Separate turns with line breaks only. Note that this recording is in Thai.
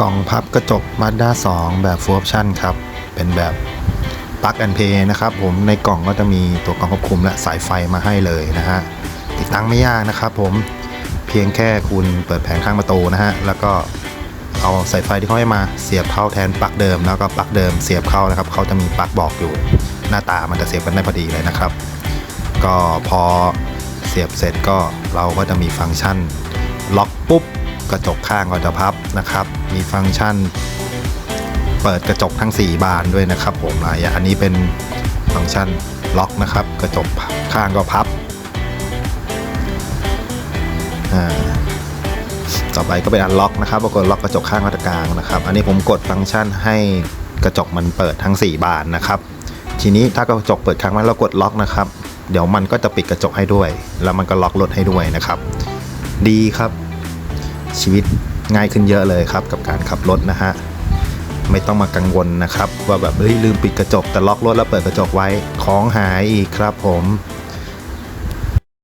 กล่องพับกระจก Mazda 2 แบบ Full Option ครับ เป็นแบบ Plug and Play นะครับผมในกล่องก็จะมีตัวกล่องควบคุมและสายไฟมาให้เลยนะฮะติดตั้งไม่ยากนะครับผมเพียงแค่คุณเปิดแผงข้างประตูนะฮะแล้วก็เอาสายไฟที่เขาให้มาเสียบเข้าแทนปลั๊กเดิม แล้วก็ปลั๊กเดิมเสียบเข้านะครับเขาจะมีปลั๊กบอกอยู่ หน้าตามันจะเสียบกันได้พอดีเลยนะครับ ก็พอเสียบเสร็จก็เราก็จะมีฟังก์ชันล็อกปุ๊บ กระจกข้างก็จะพับนะครับ มีฟังก์ชัน เปิดกระจกทั้ง 4 บานด้วยนะครับ ผมลายอันนี้เป็นฟังก์ชันล็อกนะครับ กระจกข้างก็พับอ่าต่อไปก็เป็นอันล็อกนะครับปรากฏล็อกกระจกข้างก็จะกลางนะครับ อันนี้ผมกดฟังก์ชันให้กระจกมันเปิดทั้ง 4 บานนะครับ ทีนี้ถ้ากระจกเปิดค้างไว้เรากดล็อกนะครับ เดี๋ยวมันก็จะปิดกระจกให้ด้วย แล้วมันก็ล็อกรถให้ด้วยนะครับ ดีครับ ชีวิตง่ายขึ้นเยอะเลยครับ กับการขับรถนะฮะไม่ต้องมากังวลนะครับ ว่าแบบเฮ้ยลืมปิดกระจกแต่ล็อกรถแล้วเปิดกระจกไว้ของหายอีกครับผม